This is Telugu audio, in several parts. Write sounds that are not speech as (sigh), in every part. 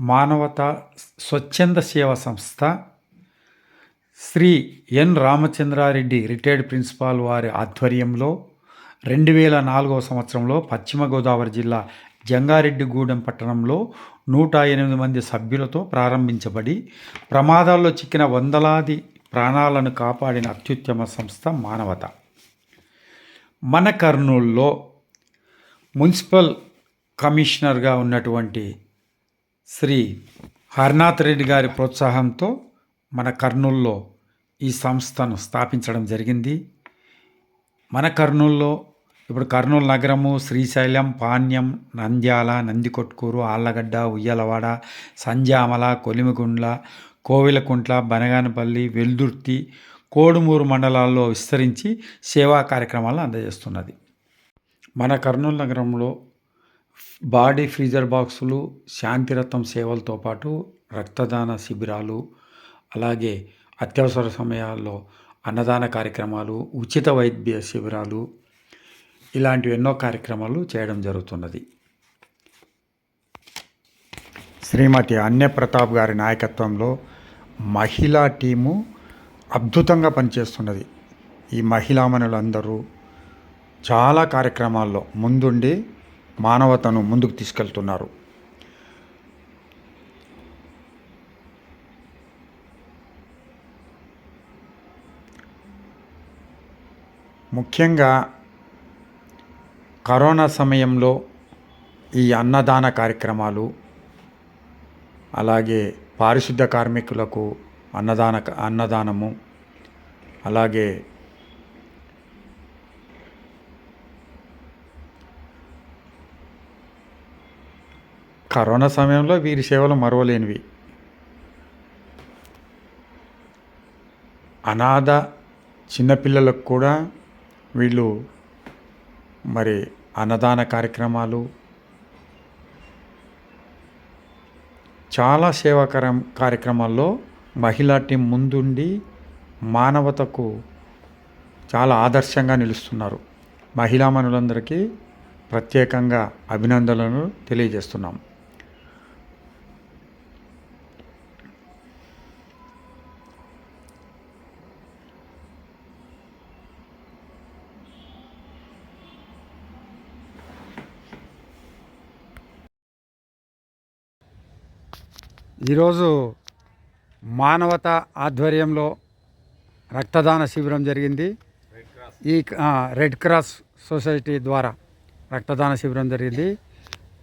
మానవతా స్వచ్ఛంద సేవా సంస్థ. Shri N Ramachandra Reddy retired principal వారి ఆధ్వర్యంలో రెండు వేల నాలుగవ సంవత్సరంలో పశ్చిమ గోదావరి జిల్లా జంగారెడ్డిగూడెం పట్టణంలో నూట ఎనిమిది మంది సభ్యులతో ప్రారంభించబడి ప్రమాదాల్లో చిక్కిన వందలాది ప్రాణాలను కాపాడిన అత్యుత్తమ సంస్థ మానవత. మన కర్నూల్లో మున్సిపల్ కమిషనర్గా ఉన్నటువంటి శ్రీ హర్నాథ్ రెడ్డి గారి ప్రోత్సాహంతో మన కర్నూల్లో ఈ సంస్థను స్థాపించడం జరిగింది. మన కర్నూల్లో ఇప్పుడు కర్నూలు నగరము శ్రీశైలం పాణ్యం నంద్యాల నందికొట్కూరు ఆళ్ళగడ్డ ఉయ్యలవాడ సంజామల కొలిమిగుండ్ల కోవిలకుంట్ల బనగానపల్లి వెల్దుర్తి కోడుమూరు మండలాల్లో విస్తరించి సేవా కార్యక్రమాలను అందజేస్తున్నది. మన కర్నూలు నగరంలో బాడీ ఫ్రీజర్ బాక్సులు శాంతిరత్నం సేవలతో పాటు రక్తదాన శిబిరాలు అలాగే అత్యవసర సమయాల్లో అన్నదాన కార్యక్రమాలు ఉచిత వైద్య శిబిరాలు ఇలాంటివి ఎన్నో కార్యక్రమాలు చేయడం జరుగుతున్నది. శ్రీమతి అన్యప్రతాప్ గారి నాయకత్వంలో మహిళా టీము అద్భుతంగా పనిచేస్తున్నది. ఈ మహిళామణులందరూ చాలా కార్యక్రమాల్లో ముందుండి మానవతను ముందుకు తీసుకెళ్తున్నారు. ముఖ్యంగా కరోనా సమయంలో ఈ అన్నదాన కార్యక్రమాలు అలాగే పారిశుద్ధ కార్మికులకు అన్నదాన అన్నదానము అలాగే కరోనా సమయంలో వీరి సేవలు మరవలేనివి. అనాథ చిన్నపిల్లలకు కూడా వీళ్ళు మరి అన్నదాన కార్యక్రమాలు చాలా సేవాకరం కార్యక్రమాల్లో మహిళా టీం ముందుండి మానవతకు చాలా ఆదర్శంగా నిలుస్తున్నారు. మహిళామణులందరికీ ప్రత్యేకంగా అభినందనలు తెలియజేస్తున్నాం. ఈరోజు మానవత ఆధ్వర్యంలో రక్తదాన శిబిరం జరిగింది. ఈ రెడ్ క్రాస్ సొసైటీ ద్వారా రక్తదాన శిబిరం జరిగింది.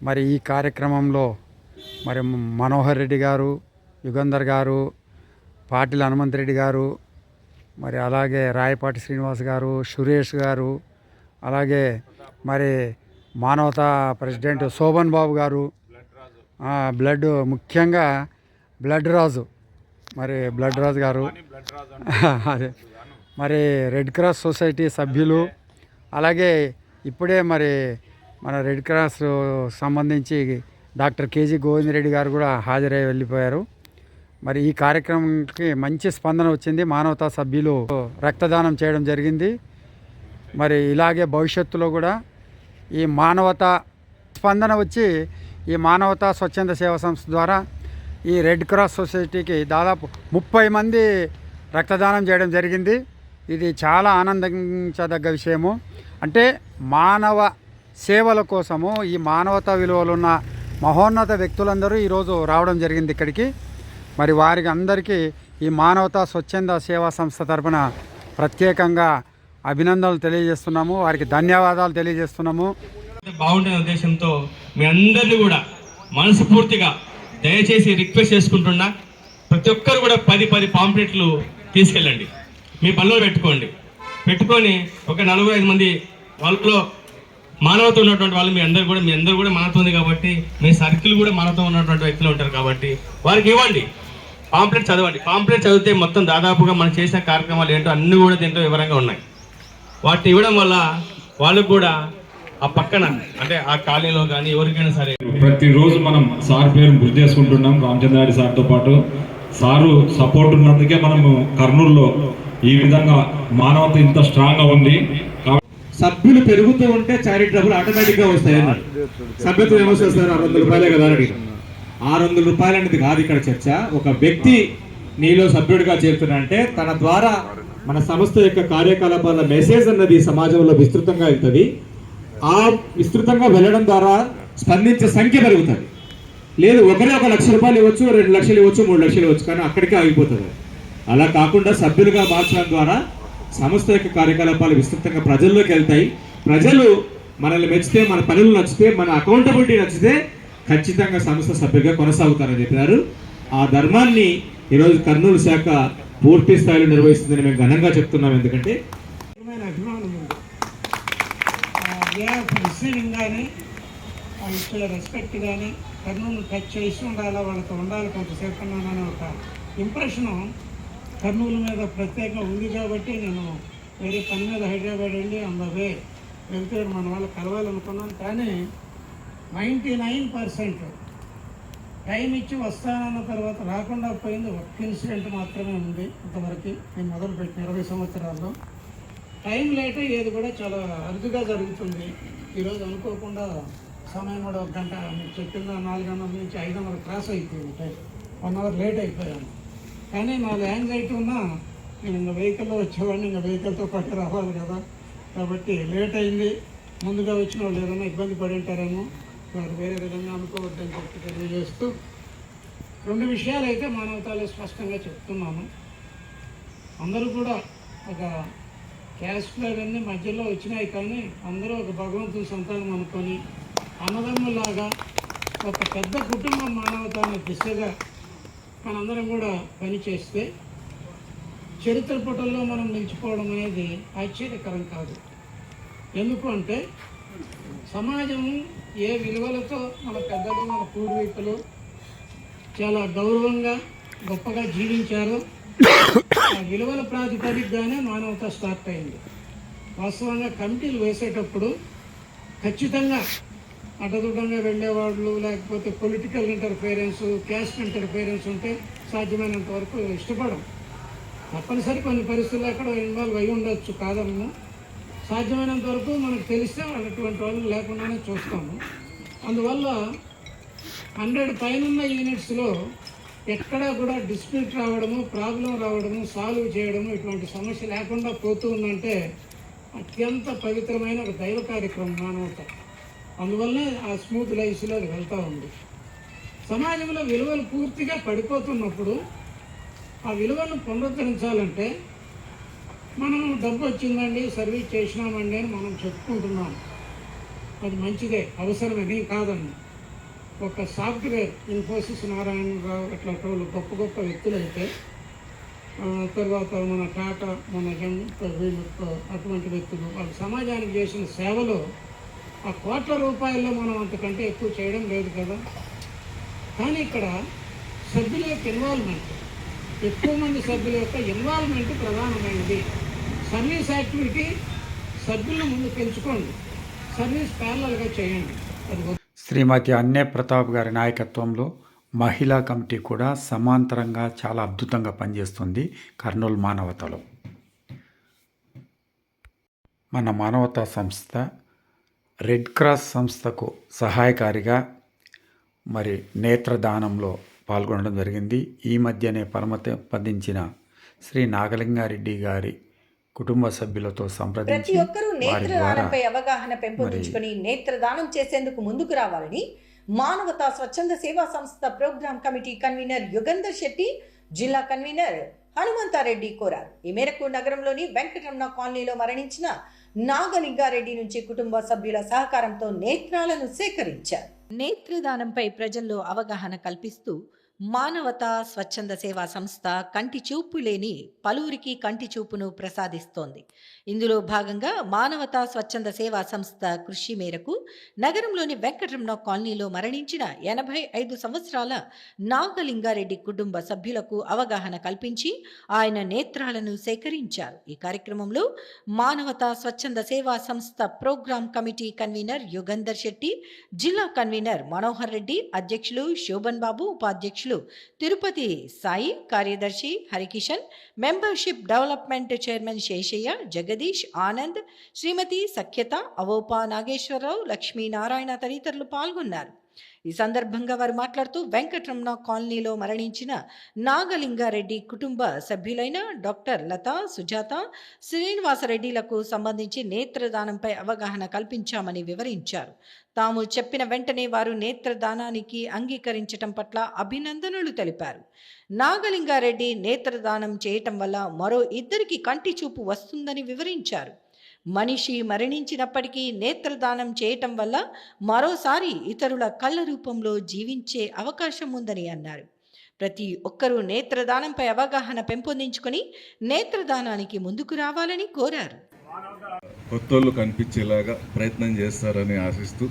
మరి ఈ కార్యక్రమంలో మరి మనోహర్ రెడ్డి గారు యుగంధర్ గారు పాటిల్ హనుమంత్ రెడ్డి గారు మరి అలాగే రాయపాటి శ్రీనివాస్ గారు సురేష్ గారు అలాగే మరి మానవతా ప్రెసిడెంట్ శోభన్ బాబు గారు బ్లడ్ ముఖ్యంగా బ్లడ్ రాజు. మరి బ్లడ్ రాజు గారు. (laughs) అదే. మరి రెడ్ క్రాస్ సొసైటీ సభ్యులు. అలాగే ఇప్పుడే మరి మన రెడ్ క్రాస్ సంబంధించి doctor K G Govind Reddy garu కూడా హాజరై వెళ్ళిపోయారు. మరి ఈ కార్యక్రమంకి మంచి స్పందన వచ్చింది. మానవతా సభ్యులు రక్తదానం చేయడం జరిగింది. మరి ఇలాగే భవిష్యత్తులో కూడా ఈ మానవత స్పందన వచ్చి ఈ మానవతా స్వచ్ఛంద సేవా సంస్థ ద్వారా ఈ రెడ్ క్రాస్ సొసైటీకి దాదాపు ముప్పై మంది రక్తదానం చేయడం జరిగింది. ఇది చాలా ఆనందించదగ్గ విషయము. అంటే మానవ సేవల కోసము ఈ మానవతా విలువలు ఉన్న మహోన్నత వ్యక్తులందరూ ఈరోజు రావడం జరిగింది ఇక్కడికి. మరి వారికి అందరికీ ఈ మానవతా స్వచ్ఛంద సేవా సంస్థ తరపున ప్రత్యేకంగా అభినందనలు తెలియజేస్తున్నాము. వారికి ధన్యవాదాలు తెలియజేస్తున్నాము. బాగుండే ఉద్దేశంతో మీ అందరిని కూడా మనస్ఫూర్తిగా దయచేసి రిక్వెస్ట్ చేసుకుంటున్నా ప్రతి ఒక్కరు కూడా పది పది పాంప్లెట్లు తీసుకెళ్ళండి. మీ పనిలో పెట్టుకోండి. పెట్టుకొని ఒక నలుగురు ఐదు మంది వాళ్ళలో మానవత ఉన్నటువంటి వాళ్ళు మీ అందరు కూడా మీ అందరు కూడా మానవత ఉంది కాబట్టి మీ సర్కిల్ కూడా మానవత ఉన్నటువంటి వ్యక్తులు ఉంటారు కాబట్టి వారికి ఇవ్వండి. పాంప్లెట్ చదవండి. పాంప్లెట్ చదివితే మొత్తం దాదాపుగా మనం చేసిన కార్యక్రమాలు ఏంటో అన్నీ కూడా దీంట్లో వివరంగా ఉన్నాయి. వాటిని ఇవ్వడం వల్ల వాళ్ళకు కూడా ఆ పక్కన అంటే ఆ కాలనీలో కానీ ఎవరికైనా సరే. ప్రతిరోజు మనం సార్ పేరు గుర్తు చేసుకుంటున్నాం రామచంద్రారెడ్డి సార్తో పాటు. సారు సపోర్ట్ ఉన్నందుకే మనము కర్నూలులో ఈ విధంగా మానవత ఇంత స్ట్రాంగ్గా ఉంది. సభ్యులు పెరుగుతూ ఉంటే చారిటీ డబ్బులు ఆటోమేటిక్గా వస్తాయి అన్నారు సభ్యత్వం ఏమొస్తుంది సార్ ఆరు వందల రూపాయలే కదా అని ఆరు వందల రూపాయలు అనేది కాదు ఇక్కడ చర్చ. ఒక వ్యక్తి నీలో సభ్యుడిగా చేరుతున్నాడంటే తన ద్వారా మన సంస్థ యొక్క కార్యకలాపాల మెసేజ్ అన్నది సమాజంలో విస్తృతంగా వెళ్తుంది. ఆ విస్తృతంగా వెళ్ళడం ద్వారా స్పందించే సంఖ్య పెరుగుతుంది. లేదు ఒకరే ఒక లక్ష రూపాయలు ఇవ్వచ్చు రెండు లక్షలు ఇవ్వచ్చు మూడు లక్షలు ఇవ్వచ్చు కానీ అక్కడికే ఆగిపోతుంది. అలా కాకుండా సభ్యులుగా మార్చడం ద్వారా సంస్థ యొక్క కార్యకలాపాలు విస్తృతంగా ప్రజల్లోకి వెళ్తాయి. ప్రజలు మనల్ని మెచ్చితే మన పనులు నచ్చితే మన అకౌంటబిలిటీ నచ్చితే ఖచ్చితంగా సంస్థ సభ్యులుగా కొనసాగుతారని చెప్పినారు. ఆ ధర్మాన్ని ఈరోజు కర్నూలు శాఖ పూర్తి స్థాయిలో నిర్వహిస్తుందని మేము ఘనంగా చెప్తున్నాం. ఎందుకంటే నిజమైన రిసీవింగ్ కానీ ఇచ్చే రెస్పెక్ట్ కానీ కర్నూలు టచ్ చేసి ఉండాలా వాళ్ళతో ఉండాలి కొంతసేపు అనే ఒక ఇంప్రెషను కర్నూలు మీద ప్రత్యేకంగా ఉంది కాబట్టి నేను వేరే పని మీద హైదరాబాద్ వెళ్ళి అందవే వెళ్తే మన వాళ్ళు కలవాలనుకున్నాను కానీ నైంటీ నైన్ పర్సెంట్ టైం ఇచ్చి వస్తానన్న తర్వాత రాకుండా పోయింది. ఒక్క ఇన్సిడెంట్ మాత్రమే ఉంది ఇంతవరకు. నేను మొదలుపెట్టిన ఇరవై సంవత్సరాల్లో. టైం లేట్ అయ్యేది కూడా చాలా అరుదుగా జరుగుతుంది. ఈరోజు అనుకోకుండా సమయం కూడా ఒక గంట మీరు చెప్పిందా నాలుగున్నర నుంచి ఐదున్నర క్రాస్ అయిపోయింది టైం. వన్ అవర్ లేట్ అయిపోయాను. కానీ నాది యాంగ్జైటీ ఉన్నా నేను ఇంకా వెహికల్లో వచ్చేవాడిని ఇంకా వెహికల్తో పాటు రావాలి కదా. కాబట్టి లేట్ అయింది. ముందుగా వచ్చిన వాళ్ళు ఏదైనా ఇబ్బంది పడి ఉంటారేమో వారు వేరే విధంగా అనుకోవద్దని చెప్పి తెలియజేస్తూ రెండు విషయాలు అయితే మానవతాలు స్పష్టంగా చెప్తున్నాను. అందరూ కూడా ఒక క్యాష్ ఫ్లో అన్నీ మధ్యలో వచ్చినాయి కానీ అందరూ ఒక భగవంతుని సంతానం అనుకొని అన్నదమ్ములాగా ఒక పెద్ద కుటుంబం అనే దిశగా మనందరం కూడా పనిచేస్తే చరిత్ర పుటల్లో మనం నిలిచిపోవడం అనేది ఆశ్చర్యకరం కాదు. ఎందుకు అంటే సమాజం ఏ విలువలతో మన పెద్దలు మన పూర్వీకులు చాలా గౌరవంగా గొప్పగా జీవించారో విలువల ప్రాతిపదికగానే మానవత స్టార్ట్ అయింది. వాస్తవంగా కమిటీలు వేసేటప్పుడు ఖచ్చితంగా అడ్డదుడ్డంగా వెళ్ళేవాళ్ళు లేకపోతే పొలిటికల్ ఇంటర్ఫేరెన్స్ క్యాస్ట్ ఇంటర్ఫేరెన్స్ ఉంటే సాధ్యమైనంత వరకు ఇష్టపడం తప్పనిసరి కొన్ని పరిస్థితుల్లో అక్కడ ఇన్వాల్వ్ అయి ఉండొచ్చు కాదము సాధ్యమైనంత వరకు మనకు తెలిస్తే అటువంటి వాళ్ళు లేకుండానే చూస్తాము. అందువల్ల హండ్రెడ్ పైన యూనిట్స్లో ఎక్కడా కూడా డిస్ప్యూట్ రావడము ప్రాబ్లం రావడము సాల్వ్ చేయడము ఇటువంటి సమస్య లేకుండా పోతూ ఉందంటే అత్యంత పవిత్రమైన ఒక దైవ కార్యక్రమం మానవత అందువల్లనే ఆ స్మూత్ లైఫ్లో అది వెళ్తూ ఉంది. సమాజంలో విలువలు పూర్తిగా పడిపోతున్నప్పుడు ఆ విలువలను పునరుద్ధరించాలంటే మనం డబ్బు వచ్చిందండి సర్వీస్ చేసినామండి అని మనం చెప్పుకుంటున్నాం. అది మంచిదే అవసరమని కాదండి. ఒక సాఫ్ట్వేర్ ఇన్ఫోసిస్ నారాయణరావు అట్లా వాళ్ళు గొప్ప గొప్ప వ్యక్తులు అయితే తర్వాత మన టాటా మన జన్ వీళ్ళు అటువంటి వ్యక్తులు వాళ్ళు సమాజానికి చేసిన సేవలో ఆ కోట్ల రూపాయల్లో మనం అంతకంటే ఎక్కువ చేయడం లేదు కదా. కానీ ఇక్కడ సభ్యుల యొక్క ఇన్వాల్వ్మెంట్ ఎక్కువ మంది సభ్యుల యొక్క ఇన్వాల్వ్మెంట్ ప్రధానమైనది. సర్వీస్ యాక్టివిటీ సభ్యులను ముందు పెంచుకోండి. సర్వీస్ ప్యారలల్గా చేయండి. అది శ్రీమతి అన్నే ప్రతాప్ గారి నాయకత్వంలో మహిళా కమిటీ కూడా సమాంతరంగా చాలా అద్భుతంగా పనిచేస్తుంది కర్నూలు మానవతలో. మన మానవతా సంస్థ రెడ్ క్రాస్ సంస్థకు సహాయకారిగా మరి నేత్రదానంలో పాల్గొనడం జరిగింది. ఈ మధ్యనే పరమతి పదించిన శ్రీ నాగలింగారెడ్డి గారి కుటుంబ సభ్యులతో ప్రతి ఒక్కరూ నేత్రదానంపై అవగాహన పెంపొందించుకొని నేత్రదానం చేసేందుకు ముందుకు రావాలని మానవతా స్వచ్ఛంద సేవా సంస్థ program committee convener Yugandhar Shetty జిల్లా కన్వీనర్ హనుమంతారెడ్డి కోరారు. ఈ మేరకు నగరంలోని వెంకటరమణ కాలనీలో మరణించిన నాగలింగారెడ్డి నుంచి కుటుంబ సభ్యుల సహకారంతో నేత్రాలను సేకరించారు. నేత్రదానంపై ప్రజల్లో అవగాహన కల్పిస్తూ మానవతా స్వచ్ఛంద సేవా సంస్థ కంటి చూపు లేని పలువురికి కంటి చూపును ప్రసాదిస్తోంది. ఇందులో భాగంగా మానవతా స్వచ్ఛంద సేవా సంస్థ కృషి మేరకు నగరంలోని వెంకటరమణ కాలనీలో మరణించిన ఎనభై ఐదు సంవత్సరాల నాగలింగారెడ్డి కుటుంబ సభ్యులకు అవగాహన కల్పించి ఆయన నేత్రాలను సేకరించారు. ఈ కార్యక్రమంలో మానవతా స్వచ్ఛంద సేవా సంస్థ program committee convener Yugandhar Shetty జిల్లా కన్వీనర్ మనోహర్ రెడ్డి అధ్యక్షులు శోభన్ బాబు ఉపాధ్యక్షులు తిరుపతి సాయి కార్యదర్శి Harikishan membership development chairman Seshaiah Jagadish Anand Shrimati సఖ్యత అవోపా నాగేశ్వరరావు లక్ష్మీనారాయణ తదితరులు పాల్గొన్నారు. ఈ సందర్భంగా వారు మాట్లాడుతూ వెంకటరమణ కాలనీలో మరణించిన నాగలింగారెడ్డి కుటుంబ సభ్యులైన డాక్టర్ లత సుజాత శ్రీనివాసరెడ్డిలకు సంబంధించి నేత్రదానంపై అవగాహన కల్పించామని వివరించారు. తాము చెప్పిన వెంటనే వారు నేత్రదానానికి అంగీకరించటం పట్ల అభినందనలు తెలిపారు. నాగలింగారెడ్డి నేత్రదానం చేయటం వల్ల మరో ఇద్దరికి కంటి చూపు వస్తుందని వివరించారు. మనిషి మరణించినప్పటికీ నేత్రదానం చేయటం వల్ల మరోసారి ఇతరుల కళ్ళ రూపంలో జీవించే అవకాశం ఉందని అన్నారు. ప్రతి ఒక్కరూ నేత్రదానంపై అవగాహన పెంపొందించుకొని నేత్రదానానికి ముందుకు రావాలని కోరారు. కొత్తోళ్ళు కనిపించేలాగా ప్రయత్నం చేస్తారని ఆశిస్తూ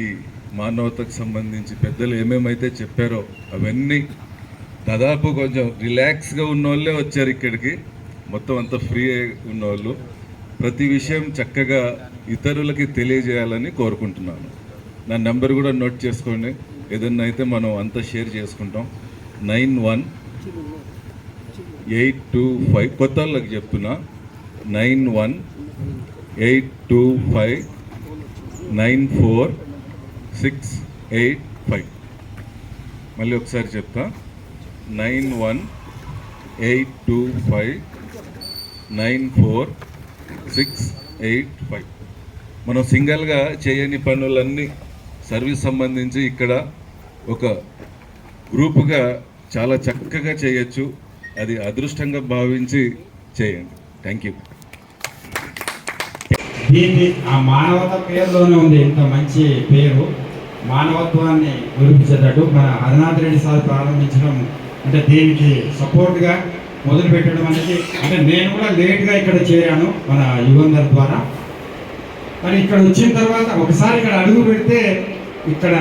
ఈ మానవతకు సంబంధించి పెద్దలు ఏమేమైతే చెప్పారో అవన్నీ దాదాపు కొంచెం రిలాక్స్గా ఉన్న వాళ్ళే వచ్చారు ఇక్కడికి. మొత్తం అంతా ఫ్రీ ఉన్నవాళ్ళు ప్రతి విషయం చక్కగా ఇతరులకి తెలియజేయాలని కోరుకుంటున్నాను. నా నెంబర్ కూడా నోట్ చేసుకోండి. ఏదన్నా అయితే మనం అంతా షేర్ చేసుకుంటాం. Nine one eight two five కొత్త వాళ్ళకి చెప్తున్నా. Nine one eight two five nine four six eight five. మళ్ళీ ఒకసారి చెప్తా. Nine one eight two five nine four six eight five మనం సింగిల్గా చేయని పనులన్నీ సర్వీస్ సంబంధించి ఇక్కడ ఒక గ్రూపుగా చాలా చక్కగా చేయొచ్చు. అది అదృష్టంగా భావించి చేయండి. థ్యాంక్ యూ దీన్ని ఆ మానవత పేరులోనే ఉంది ఇంత మంచి పేరు. మానవత్వాన్ని గురిపించేటట్టు మన హరినాథ్ రెడ్డి సార్ ప్రారంభించడం అంటే దీనికి సపోర్ట్గా మొదలు పెట్టడం అనేది అంటే నేను కూడా లేట్గా ఇక్కడ చేరాను మన యువందర్ ద్వారా. మరి ఇక్కడ వచ్చిన తర్వాత ఒకసారి ఇక్కడ అడుగు పెడితే ఇక్కడ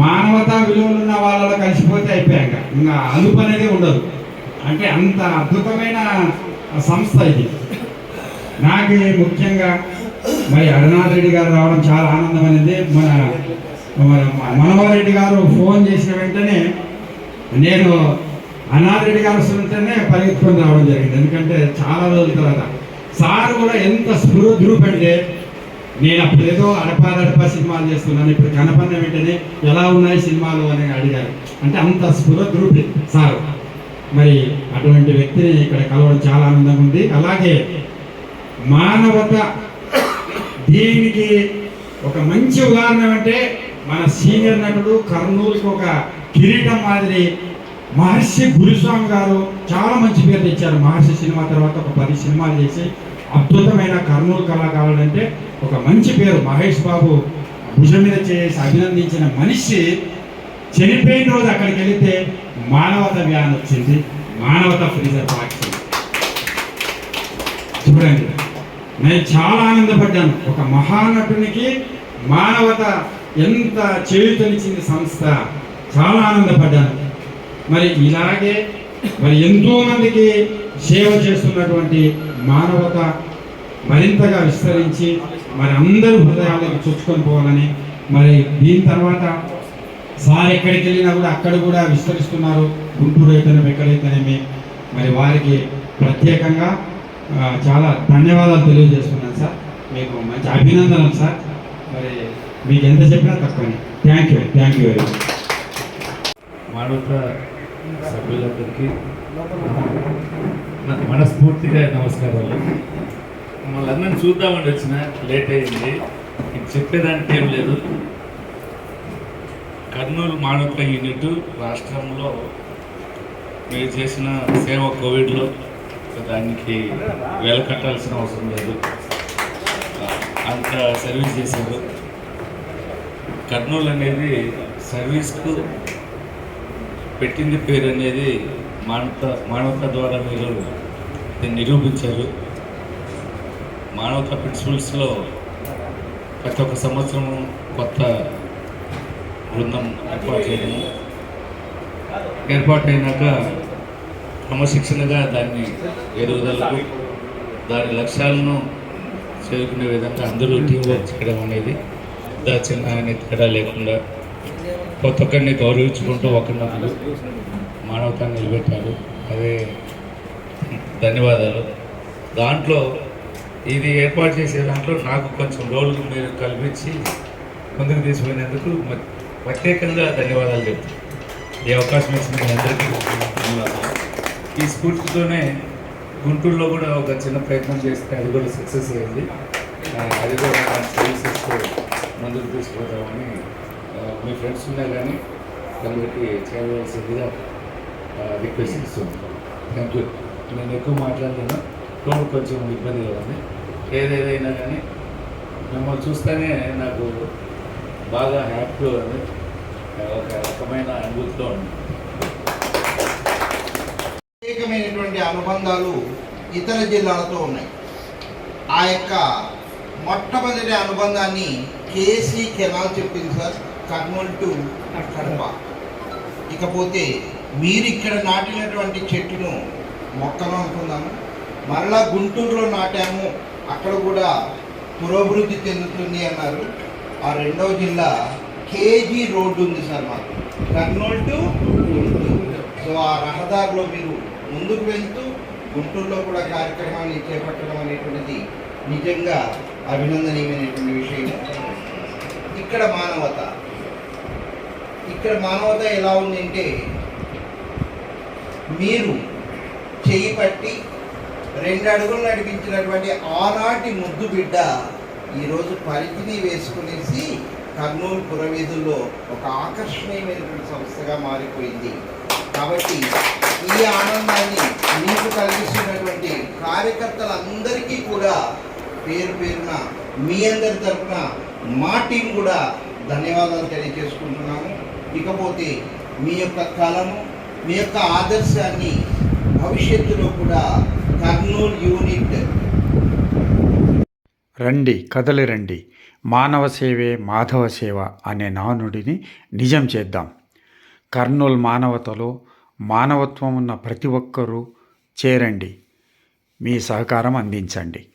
మానవతా విలువలు ఉన్న వాళ్ళలో కలిసిపోతే అయిపోయాక ఇంకా. అలుపు అనేది ఉండదు. అంటే అంత అద్భుతమైన సంస్థ ఇది. నాకు ముఖ్యంగా మరి అరుణాథ్ రెడ్డి గారు రావడం చాలా ఆనందమైనది. మన మన మనోహర్ రెడ్డి గారు ఫోన్ చేసిన వెంటనే నేను అనాథ్ రెడ్డి పరిగెత్తుకొని రావడం జరిగింది. ఎందుకంటే చాలా రోజుల తర్వాత సార్ కూడా ఎంత స్పృహ పెడితే నేను అప్పుడు ఏదో అడపా సినిమాలు చేస్తున్నాను. ఇప్పుడు కనపడిన వెంటనే ఎలా ఉన్నాయి సినిమాలు అని అడిగారు. అంటే అంత స్పృహ ద్రూపి సార్. మరి అటువంటి వ్యక్తిని ఇక్కడ కలవడం చాలా ఆనందంగా ఉంది. అలాగే మానవత దీనికి ఒక మంచి ఉదాహరణ అంటే మన సీనియర్ నటుడు కర్నూలుకి ఒక కిరీటం మాదిరి మహర్షి గురుస్వామి గారు చాలా మంచి పేరు తెచ్చారు. మహర్షి సినిమా తర్వాత ఒక పది సినిమాలు చేసి అద్భుతమైన కర్నూలు కళాకారుడు అంటే ఒక మంచి పేరు. మహేష్ బాబు భుజం మీద చేసి అభినందించిన మనిషి చనిపోయిన రోజు అక్కడికి వెళితే మానవత వ్యాన్ వచ్చింది. మానవత ఫ్రీజర్ బాక్స్ చూడండి. నేను చాలా ఆనందపడ్డాను. ఒక మహానటునికి మానవత ఎంత చేయుతనిచ్చింది సంస్థ. చాలా ఆనందపడ్డాను. మరి ఇలాగే మరి ఎంతో మందికి సేవ చేస్తున్నటువంటి మానవత మరింతగా విస్తరించి మరి అందరూ హృదయాలకు చొచ్చుకొని పోవాలని మరి దీని తర్వాత సార్ ఎక్కడికి వెళ్ళినా కూడా అక్కడ కూడా విస్తరిస్తున్నారు. గుంటూరు అయితేనేమి ఎక్కడైతేనేమి. మరి వారికి ప్రత్యేకంగా చాలా ధన్యవాదాలు తెలియజేస్తున్నాను సార్. మీకు మంచి అభినందనలు సార్. మరి మీకు ఎంత చెప్పినా తక్కువ thank you thank you very much మానవత సభ్యులందరికీ మనస్ఫూర్తిగా నమస్కారాలు. మమ్మల్ని అందరిని చూద్దామని వచ్చిన లేట్ అయింది ఇది చెప్పేదానికి ఏం లేదు. కర్నూలు మానవ యూనిట్ రాష్ట్రంలో మీరు చేసిన సేవ కోవిడ్లో దానికి వేల కట్టాల్సిన అవసరం లేదు. అంత సర్వీస్ చేశారు. కర్నూలు అనేది సర్వీస్కు పెట్టింది పేరు అనేది మానవత మానవత ద్వారా మీరు దీన్ని నిరూపించారు. మానవత ప్రిన్సిపల్స్లో ప్రతి ఒక్క సంవత్సరం కొత్త బృందం ఏర్పాటు చేయడం ఏర్పాటు అయినాక క్రమశిక్షణగా దాన్ని ఎదుగుదలకు దాని లక్ష్యాలను చేరుకునే విధంగా అందరూ టీం వర్క్ చేయడం అనేది దా చిన్న అనే తేడా లేకుండా కొత్త ఒక్కరిని గౌరవించుకుంటూ ఒకరినొకరు మానవతాన్ని నిలబెట్టారు అదే ధన్యవాదాలు. దాంట్లో ఇది ఏర్పాటు చేసే దాంట్లో నాకు కొంచెం రోల్ మీరు కల్పించి ముందుకు తీసుకునేందుకు ప్రత్యేకంగా ధన్యవాదాలు చెప్తాను ఈ అవకాశం ఇచ్చిన మీ అందరికీ ధన్యవాదాలు. ఈ స్ఫూర్తితోనే గుంటూరులో కూడా ఒక చిన్న ప్రయత్నం చేస్తే అది కూడా సక్సెస్ అయింది. అది కూడా సర్వీసెస్ ముందుకు తీసుకుపోతామని మీ ఫ్రెండ్స్ ఉన్నా కానీ అందరికీ చేయవలసిందిగా రిక్వెస్ట్ ఇస్తున్నాను థ్యాంక్ యూ నేను ఎక్కువ మాట్లాడలేను. టోన్ కొంచెం ఇబ్బందిగా ఉంది ఏదేదైనా కానీ మిమ్మల్ని చూస్తేనే నాకు బాగా హ్యాపీగా ఉంది. ఒక రకమైన అనుభూతిలో ఉంది. ప్రత్యేకమైనటువంటి అనుబంధాలు ఇతర జిల్లాలతో ఉన్నాయి. ఆ యొక్క మొట్టమొదటి అనుబంధాన్ని కేసీ కెనాల్ చెప్పింది సార్ కర్నూలు టు కడప. ఇకపోతే మీరు ఇక్కడ నాటినటువంటి చెట్టును మొక్కను అనుకున్నాము మరలా గుంటూరులో నాటాము. అక్కడ కూడా పురోభివృద్ధి చెందుతుంది అన్నారు. ఆ రెండవ జిల్లా కేజీ రోడ్డు ఉంది సార్ మాకు. కర్నూలు టు గుంటూరు. సో ఆ రహదారిలో మీరు ముందుకు వెళ్తూ గుంటూరులో కూడా కార్యక్రమాన్ని చేపట్టడం అనేటువంటిది నిజంగా అభినందనీయమైనటువంటి విషయం. ఇక్కడ మానవత. ఇక్కడ మానవత ఎలా ఉందంటే మీరు చేయి పట్టి రెండు అడుగులు నడిపించినటువంటి ఆనాటి ముద్దు బిడ్డ ఈరోజు పరిధిని వేసుకునేసి కర్నూలు పురవీధుల్లో ఒక ఆకర్షణీయమైనటువంటి సంస్థగా మారిపోయింది. కాబట్టి ఈ ఆనందాన్ని మీకు కలిగిస్తున్నటువంటి కార్యకర్తలందరికీ కూడా పేరు పేరున మీ అందరి తరఫున మా టీం కూడా ధన్యవాదాలు తెలియజేసుకుంటున్నాము. ఇకపోతే మీ యొక్క కళను మీ యొక్క ఆదర్శాన్ని భవిష్యత్తులో కూడా కర్నూలు యూనిట్ రండి కదలి రండి. మానవ సేవే మాధవ సేవ అనే నానుడిని నిజం చేద్దాం. కర్నూలు మానవతలో మానవత్వం ఉన్న ప్రతి ఒక్కరూ చేరండి. మీ సహకారం అందించండి.